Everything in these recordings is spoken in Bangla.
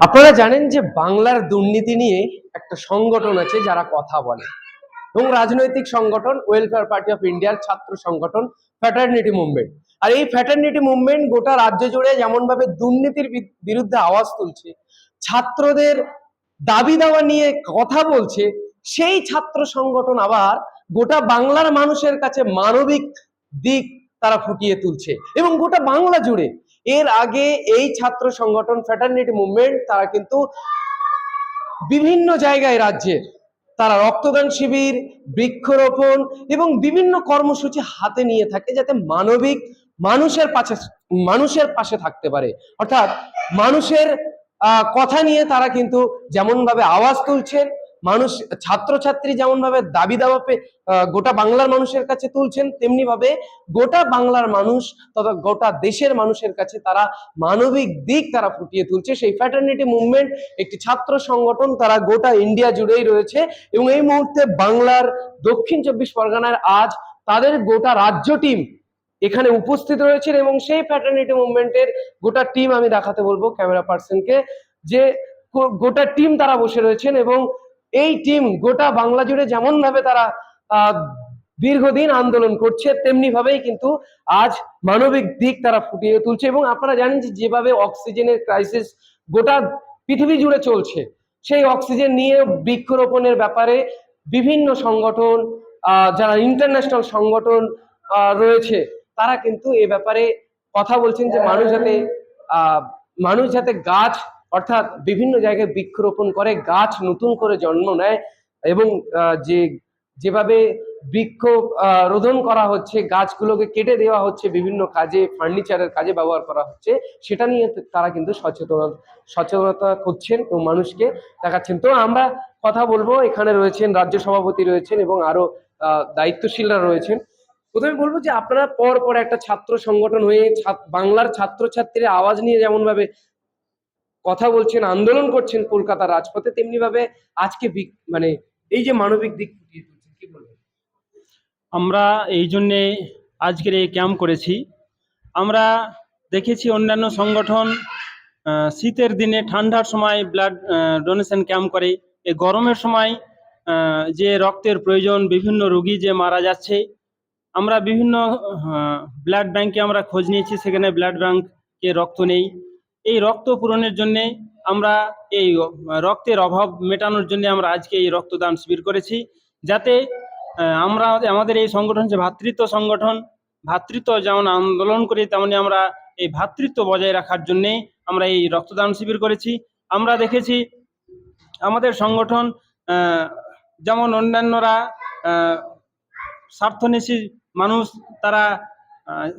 আপনারা জানেন যে বাংলার দুর্নীতি নিয়ে একটা সংগঠন আছে যারা কথা বলে এবং রাজনৈতিক সংগঠন ওয়েলফেয়ার পার্টি অফ ইন্ডিয়ার ছাত্র সংগঠন ফ্যাটার্নিটি মুভমেন্ট আর এই ফ্যাটার্নিটি মুভমেন্ট গোটা রাজ্য জুড়ে যেমন ভাবে দুর্নীতির বিরুদ্ধে আওয়াজ তুলছে, ছাত্রদের দাবি দাওয়া নিয়ে কথা বলছে, সেই ছাত্র সংগঠন আবার গোটা বাংলার মানুষের কাছে মানবিক দিক তারা ফুটিয়ে তুলছে। এবং গোটা বাংলা জুড়ে এর আগে এই ছাত্র সংগঠন ফ্যাটার্নিটি মুভমেন্ট তারা কিন্তু বিভিন্ন জায়গায় রাজ্যের তারা রক্তদান শিবির, বৃক্ষরোপণ এবং বিভিন্ন কর্মসূচি হাতে নিয়ে থাকে যাতে মানবিক মানুষের পাশে মানুষের পাশে থাকতে পারে। অর্থাৎ মানুষের কথা নিয়ে তারা কিন্তু যেমন ভাবে আওয়াজ তুলছেন মানুষ ছাত্রছাত্রী যেমন ভাবে দাবি দাবা গোটা বাংলার মানুষের কাছে তুলছেন তেমনি ভাবে গোটা বাংলার মানুষ তথা গোটা দেশের মানুষের কাছে তারা মানবিক দিক তারা ফুটিয়ে তুলছে। সেই ফ্যাটার্নিটি মুভমেন্ট একটি ছাত্র সংগঠন তারা গোটা ইন্ডিয়া জুড়েই রয়েছে এবং এই মুহূর্তে বাংলার দক্ষিণ চব্বিশ পরগনার আজ তাদের গোটা রাজ্য টিম এখানে উপস্থিত রয়েছেন এবং সেই ফ্যাটার্নিটি মুভমেন্টের গোটা টিম আমি দেখাতে বলব ক্যামেরা পার্সনকে যে গোটা টিম তারা বসে রয়েছেন এবং এই টিম গোটা বাংলা জুড়ে যেমন ভাবে তারা দীর্ঘদিন আন্দোলন করছে তেমনি ভাবেই কিন্তু আজ মানবিক দিক তারা ফুটিয়ে তুলছে এবং আপনারা জানেন যে যেভাবে অক্সিজেনের ক্রাইসিস গোটা পৃথিবী জুড়ে চলছে, সেই অক্সিজেন নিয়ে বৃক্ষরোপণের ব্যাপারে বিভিন্ন সংগঠন যারা ইন্টারন্যাশনাল সংগঠন রয়েছে, তারা কিন্তু এ ব্যাপারে কথা বলছেন যে মানুষ যাতে মানুষ যাতে গাছ অর্থাৎ বিভিন্ন জায়গায় বৃক্ষরোপণ করে, গাছ নতুন করে জন্ম নেয় এবং যে, যেভাবে বৃক্ষ রোদন করা হচ্ছে, গাছগুলোকে কেটে দেওয়া হচ্ছে, বিভিন্ন কাজে, ফার্নিচারের কাজে ব্যবহার করা হচ্ছে, সেটা নিয়ে তারা কিন্তু সচেতন, সচেতনতা করছেন এবং মানুষকে দেখাচ্ছেন। তো আমরা কথা বলব, এখানে রয়েছেন, রাজ্য সভাপতি রয়েছেন এবং আরও দায়িত্বশীলরা রয়েছেন। প্রথমে বলব যে, আপনারা পর পর একটা ছাত্র সংগঠন হয়ে বাংলার ছাত্রছাত্রীর আওয়াজ নিয়ে যেমন ভাবে কথা বলছেন, আন্দোলন করছেন কলকাতার রাজপথে, তেমনি ভাবে আজকে মানে এই যে মানবিক দিক আমরা এই জন্যে আজকের এই ক্যাম্প করেছি। আমরা দেখেছি অন্যান্য সংগঠন শীতের দিনে ঠান্ডার সময় ব্লাড ডোনেশন ক্যাম্প করে। এই গরমের সময় যে রক্তের প্রয়োজন, বিভিন্ন রোগী যে মারা যাচ্ছে, আমরা বিভিন্ন ব্লাড ব্যাংকে আমরা খোঁজ নিয়েছি, সেখানে ব্লাড ব্যাংকে রক্ত নেই। এই রক্ত পূরণের জন্যে আমরা এই রক্তের অভাব মেটানোর জন্য আমরা আজকে এই রক্তদান শিবির করেছি। যাতে আমরা আমাদের এই সংগঠন যে ভ্রাতৃত্ব সংগঠন। ভ্রাতৃত্ব যেমন আন্দোলন করি তেমনি আমরা এই ভ্রাতৃত্ব বজায় রাখার জন্যে আমরা এই রক্তদান শিবির করেছি। আমরা দেখেছি আমাদের সংগঠন যেমন অন্যান্যরা আহ, স্বার্থন্বেষী মানুষ তারা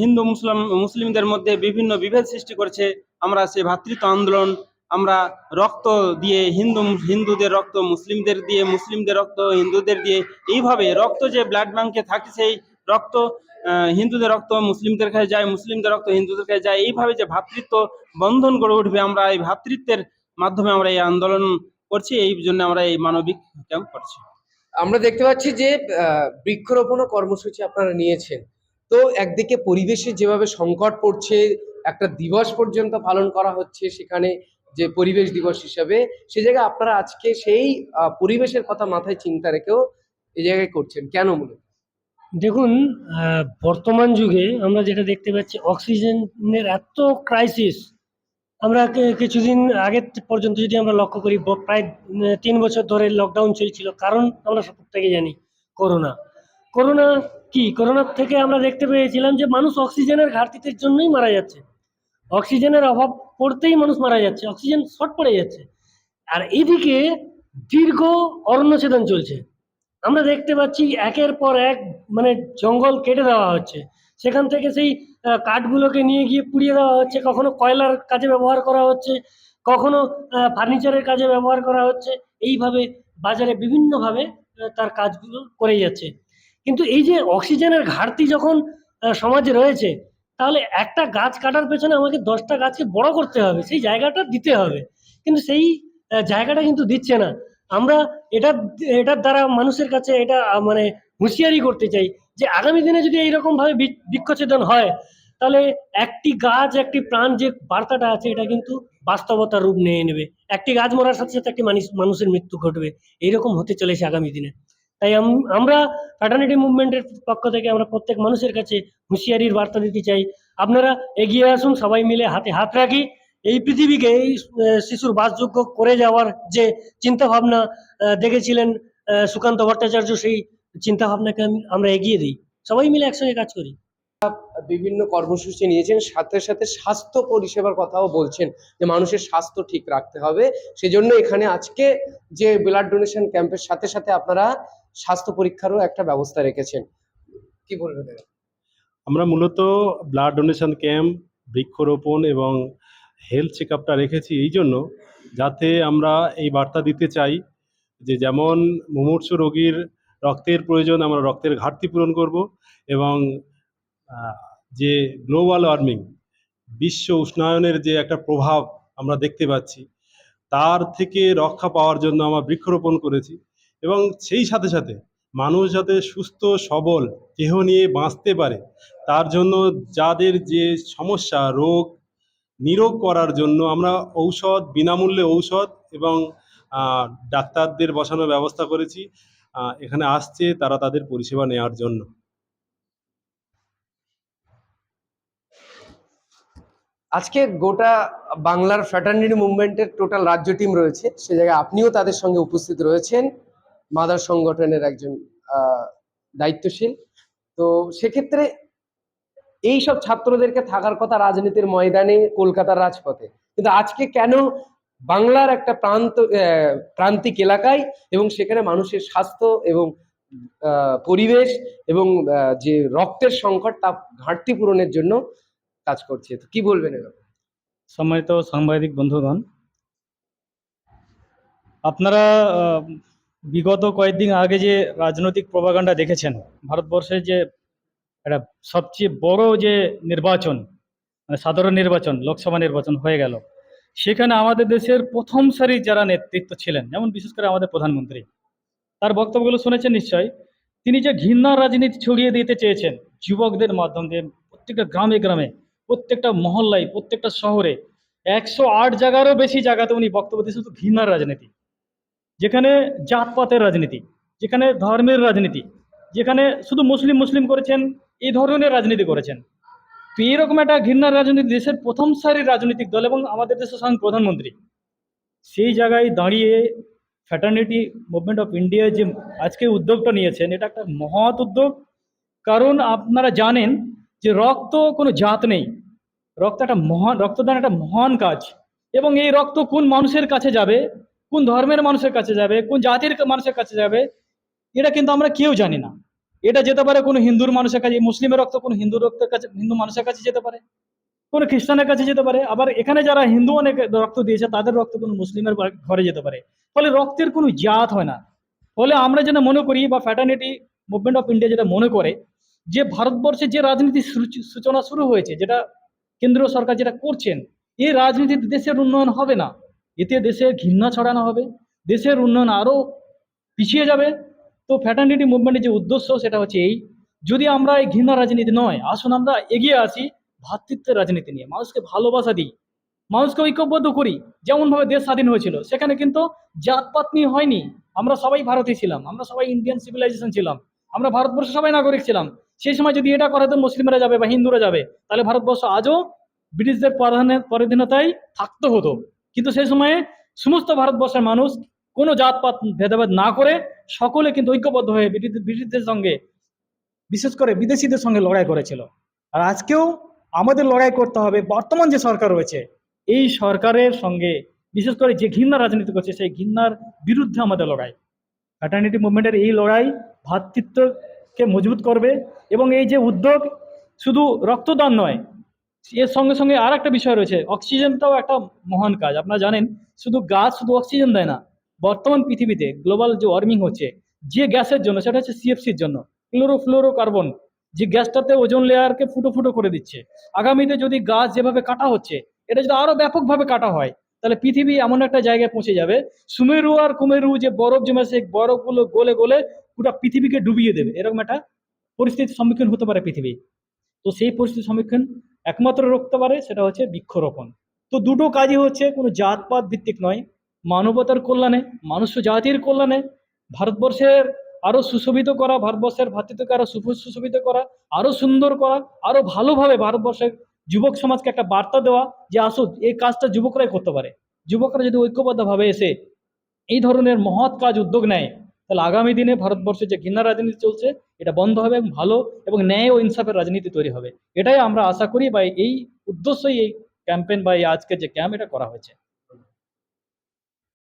হিন্দু, মুসলিম, মুসলিমদের মধ্যে বিভিন্ন বিভেদ সৃষ্টি করেছে। আমরা সে ভ্রাতৃত্ব আন্দোলন, আমরা রক্ত দিয়ে হিন্দু, হিন্দুদের রক্ত, মুসলিমদের দিয়ে, মুসলিমদের রক্ত, হিন্দুদের দিয়ে, এইভাবে রক্ত যে ব্লাড ব্যাংকে থাকে, সেই রক্ত হিন্দুদের রক্ত, মুসলিমদের কাছে যায়, মুসলিমদের রক্ত, হিন্দুদের কাছে যায়, এইভাবে যে ভ্রাতৃত্ব বন্ধন গড়ে উঠবে, আমরা এই ভ্রাতৃত্বের মাধ্যমে আমরা এই আন্দোলন করছি, এই জন্য আমরা এই মানবিক ক্যাম্প করছি। আমরা দেখতে পাচ্ছি যে বৃক্ষরোপণ কর্মসূচি আপনারা নিয়েছেন। তো একদিকে পরিবেশে যেভাবে সংকট পড়ছে, একটা দিবস পর্যন্ত পালন করা হচ্ছে সেখানে যে পরিবেশ দিবস হিসাবে, সে জায়গায় আপনারা আজকে সেই পরিবেশের কথা মাথায় চিন্তা রেখেও এই জায়গায় করছেন। কেন মনে দেখুন বর্তমান যুগে আমরা যেটা দেখতে পাচ্ছি, অক্সিজেনের এত ক্রাইসিস আমরা কিছুদিন আগে পর্যন্ত যদি আমরা লক্ষ্য করি প্রায় তিন বছর ধরে লকডাউন চলছিল, কারণ আমরা প্রত্যেকে জানি, করোনা। করোনা কি? করোনার থেকে আমরা দেখতে পেয়েছিলাম যে মানুষ অক্সিজেনের ঘাটতির জন্যই মারা যাচ্ছে। অক্সিজেনের অভাব পড়তেই মানুষ মারা যাচ্ছে, অক্সিজেন শর্ট পড়ে যাচ্ছে। আর এদিকে দীর্ঘ অরণ্যছেদন চলছে। আমরা দেখতে পাচ্ছি একের পর এক মানে জঙ্গল কেটে দেওয়া হচ্ছে। সেখান থেকে সেই কাঠগুলোকে নিয়ে গিয়ে পুড়িয়ে দেওয়া হচ্ছে। কখনো কয়লার কাজে ব্যবহার করা হচ্ছে, কখনো ফার্নিচারের কাজে ব্যবহার করা হচ্ছে। এইভাবে বাজারে বিভিন্নভাবে তার কাজগুলো করে যাচ্ছে। কিন্তু এই যে অক্সিজেনের ঘাটতি যখন সমাজে রয়েছে, তাহলে একটা গাছ কাটার পেছনে আমাকে দশটা গাছকে বড় করতে হবে, সেই জায়গাটা দিতে হবে। কিন্তু সেই জায়গাটা কিন্তু দিচ্ছে না। আমরা এটা এটার দ্বারা মানুষের কাছে এটা মানে হুঁশিয়ারি করতে চাই যে আগামী দিনে যদি এইরকম ভাবে বৃ- বৃক্ষছেদন হয়, তাহলে একটি গাছ, একটি প্রাণ যে বার্তাটা আছে, এটা কিন্তু বাস্তবতার রূপ নিয়ে নেবে। একটি গাছ মরার সাথে সাথে একটি মানুষ, মানুষের মৃত্যু ঘটবে। এইরকম হতে চলেছে আগামী দিনে। তাই আম- আমরা ফ্যাটার্নিটি মুভমেন্টের পক্ষ থেকে আমরা প্রত্যেক মানুষের কাছে হুঁশিয়ারির বার্তা দিতে চাই। আপনারা এগিয়ে আসুন, সবাই মিলে হাতে হাত রাখি। এই পৃথিবীকে, এই শিশুর বাসযোগ্য করে যাওয়ার যে চিন্তা ভাবনা দেখেছিলেন সুকান্ত ভট্টাচার্য, সেই চিন্তা ভাবনাকে আমি- আমরা এগিয়ে দিই। সবাই মিলে একসঙ্গে কাজ করি। বিভিন্ন কর্মসূচি নিয়েছেন, সাথে সাথে স্বাস্থ্য পরিষেবার কথাও বলছেন যে মানুষের স্বাস্থ্য ঠিক রাখতে হবে। সেজন্য এখানে আজকে যে ব্লাড ডোনেশন ক্যাম্পের সাথে সাথে আপনারা স্বাস্থ্য পরীক্ষারও একটা ব্যবস্থা রেখেছেন। কি বলবেন আমরা মূলত ব্লাড ডোনেশন ক্যাম্প বৃক্ষরোপণ এবং হেলথ চেক আপটা রেখেছি এই জন্য, যাতে আমরা এই বার্তা দিতে চাই যে যেমন মুমূর্ষু রোগীর রক্তের প্রয়োজন, আমরা রক্তের ঘাটতি পূরণ করব এবং যে গ্লোবাল ওয়ার্মিং, বিশ্ব উষ্ণায়নের যে একটা প্রভাব আমরা দেখতে পাচ্ছি, তার থেকে রক্ষা পাওয়ার জন্য আমরা বৃক্ষরোপণ করেছি। এবং সেই সাথে সাথে মানুষ যাতে সুস্থ, সবল দেহ নিয়ে বাঁচতে পারে, তার জন্য যাদের যে সমস্যা, রোগ নিরোগ করার জন্য আমরা ঔষধ, বিনামূল্যে ঔষধ এবং ডাক্তারদের বসানোর ব্যবস্থা করেছি। এখানে আসছে তারা তাদের পরিষেবা নেওয়ার জন্য। আজকে গোটা বাংলার ফ্র্যাটার্নিটি মুভমেন্টের টোটাল রাজ্য টিম রয়েছে। সে জায়গায় আপনিও তাদের সঙ্গে উপস্থিত রয়েছেন। মাদার সংগঠনের একজন দায়িত্বশীল। তো সেক্ষেত্রে এই সব ছাত্রদেরকে থাকার কথা রাজনীতির ময়দানে কলকাতার রাজপথে। কিন্তু আজকে কেন বাংলার একটা প্রান্ত প্রান্তিক এলাকায় এবং সেখানে মানুষের স্বাস্থ্য এবং পরিবেশ এবং যে রক্তের সংকট তা ঘাটতি পূরণের জন্য কাজ করছে। তো কি বলবেন সম্মানিত সাংবাদিক বন্ধুগণ, আপনারা বিগত কয়েকদিন আগে যে রাজনৈতিক প্রভাকাণ্ডা দেখেছেন, ভারতবর্ষের যে একটা সবচেয়ে বড় যে নির্বাচন মানে সাধারণ নির্বাচন, লোকসভা নির্বাচন হয়ে গেল, সেখানে আমাদের দেশের প্রথম সারির যারা নেতৃত্ব ছিলেন, যেমন বিশেষ করে আমাদের প্রধানমন্ত্রী, তার বক্তব্যগুলো শুনেছেন নিশ্চয়, তিনি যে ঘৃণার রাজনীতি ছড়িয়ে দিতে চেয়েছেন, যুবকদের মাধ্যম দিয়ে প্রত্যেকটা গ্রামে গ্রামে, প্রত্যেকটা মহল্লায়, প্রত্যেকটা শহরে, একশো আট জায়গারও বেশি জায়গাতে উনি বক্তব্য দিয়েছেন শুধু ঘৃণার রাজনীতি। যেখানে জাতপাতের রাজনীতি, যেখানে ধর্মের রাজনীতি, যেখানে শুধু মুসলিম মুসলিম করেছেন, এই ধরনের রাজনীতি করেছেন। তো এইরকম একটা ঘৃণার রাজনীতি, দেশের প্রথম সারির রাজনৈতিক দল এবং আমাদের দেশের স্বয়ং প্রধানমন্ত্রী। সেই জায়গায় দাঁড়িয়ে ফ্যাটার্নিটি মুভমেন্ট অফ ইন্ডিয়া যে আজকে উদ্যোগটা নিয়েছেন, এটা একটা মহৎ উদ্যোগ। কারণ আপনারা জানেন যে রক্ত কোনো জাত নেই। রক্ত একটা মহান, রক্তদান একটা মহান কাজ। এবং এই রক্ত কোন মানুষের কাছে যাবে? কোন ধর্মের মানুষের কাছে যাবে, কোন জাতির মানুষের কাছে যাবে, এটা কিন্তু আমরা কেউ জানি না। এটা যেতে পারে কোনো হিন্দুর মানুষের কাছে, মুসলিমের রক্ত কোনো হিন্দু রক্তের কাছে, হিন্দু মানুষের কাছে যেতে পারে, কোনো খ্রিস্টানের কাছে যেতে পারে, আবার এখানে যারা হিন্দু অনেক রক্ত দিয়েছে, তাদের রক্ত কোনো মুসলিমের ঘরে যেতে পারে। ফলে রক্তের কোনো জাত হয় না। ফলে আমরা যেটা মনে করি বা ফ্যাটার্নিটি মুভমেন্ট অফ ইন্ডিয়া যেটা মনে করে, যে ভারতবর্ষে যে রাজনীতি সূচনা শুরু হয়েছে, যেটা কেন্দ্রীয় সরকার যেটা করছেন, এই রাজনীতিতে দেশের উন্নয়ন হবে না। এতে দেশের ঘৃণা ছড়ানো হবে, দেশের উন্নয়ন আরও পিছিয়ে যাবে। তো ফ্যাটার্নিটি মুভমেন্টের যে উদ্দেশ্য সেটা হচ্ছে এই, যদি আমরা এই ঘৃণা রাজনীতি নয়, আসুন আমরা এগিয়ে আসি ভ্রাতৃত্বের রাজনীতি নিয়ে, মানুষকে ভালোবাসা দিই, মানুষকে ঐক্যবদ্ধ করি, যেমনভাবে দেশ স্বাধীন হয়েছিল। সেখানে কিন্তু জাতপাত নিয়ে হয়নি, আমরা সবাই ভারতীয় ছিলাম, আমরা সবাই ইন্ডিয়ান সিভিলাইজেশন ছিলাম, আমরা ভারতবর্ষে সবাই নাগরিক ছিলাম। সেই সময় যদি এটা করা হতো মুসলিমরা যাবে বা হিন্দুরা যাবে, তাহলে ভারতবর্ষ আজও ব্রিটিশদের পরাধীনে- পরাধীনতায় থাকতে হতো। কিন্তু সেই সময়ে সমস্ত ভারতবর্ষের মানুষ কোনো জাতপাত, ভেদাভেদ না করে সকলে কিন্তু ঐক্যবদ্ধ হয়ে ব্রিটিশদের সঙ্গে, বিশেষ করে বিদেশিদের সঙ্গে লড়াই করেছিল। আর আজকেও আমাদের লড়াই করতে হবে, বর্তমান যে সরকার রয়েছে, এই সরকারের সঙ্গে, বিশেষ করে যে ঘৃণা রাজনীতি করছে, সেই ঘৃণার বিরুদ্ধে আমাদের লড়াই। ফ্যাটার্নিটি মুভমেন্টের এই লড়াই ভ্রাতৃত্বকে মজবুত করবে এবং এই যে উদ্যোগ শুধু রক্তদান নয় এর সঙ্গে সঙ্গে আর একটা বিষয় রয়েছে অক্সিজেনটাও একটা মহান কাজ। আপনারা জানেন, শুধু গাছ শুধু অক্সিজেন দেয় না, বর্তমান পৃথিবীতে গ্লোবাল যে ওয়ার্মিং হচ্ছে, যে গ্যাসের জন্য, সেটা হচ্ছে সিএফসির জন্য ক্লোরোফ্লোরোকার্বন যে গ্যাসটাতে ওজন লেয়ারকে ফুটো ফুটো করে দিচ্ছে। আগামীতে যদি গাছ যেভাবে কাটা হচ্ছে, এটা যদি আরও ব্যাপকভাবে কাটা হয়, তাহলে পৃথিবী এমন একটা জায়গায় পৌঁছে যাবে, সুমেরু আর কুমেরু যে বরফ জমে সেই বরফগুলো গলে গলে পুরো পৃথিবীকে ডুবিয়ে দেবে। এরকম একটা পরিস্থিতির সম্মুখীন হতে পারে পৃথিবী। তো সেই পরিস্থিতির সম্মুখীন একমাত্র রুখতে পারে সেটা হচ্ছে বৃক্ষরোপণ। তো দুটো কাজই হচ্ছে, কোনো জাতপাত ভিত্তিক নয়। মানবতার কল্যাণে, মানুষ জাতির কল্যাণে, ভারতবর্ষের আরও সুশোভিত করা, ভারতবর্ষের ভাতৃত্বকে আরও সুশোভিত করা, আরও সুন্দর করা, আরও ভালোভাবে ভারতবর্ষের যুবক সমাজকে একটা বার্তা দেওয়া যে আসো এই কাজটা যুবকরাই করতে পারে। যুবকরা যদি ঐক্যবদ্ধভাবে এসে এই ধরনের মহৎ কাজ উদ্যোগ নেয়, তাহলে আগামী দিনে ভারতবর্ষে যে ঘৃণা রাজনীতি চলছে এটা বন্ধ হবে এবং ভালো এবং ন্যায় ও ইনসাফের রাজনীতি তৈরি হবে। এটাই আমরা আশা করি বা এই উদ্দেশ্যই এই ক্যাম্পেন বা এই আজকে যে ক্যাম্প এটা করা হয়েছে।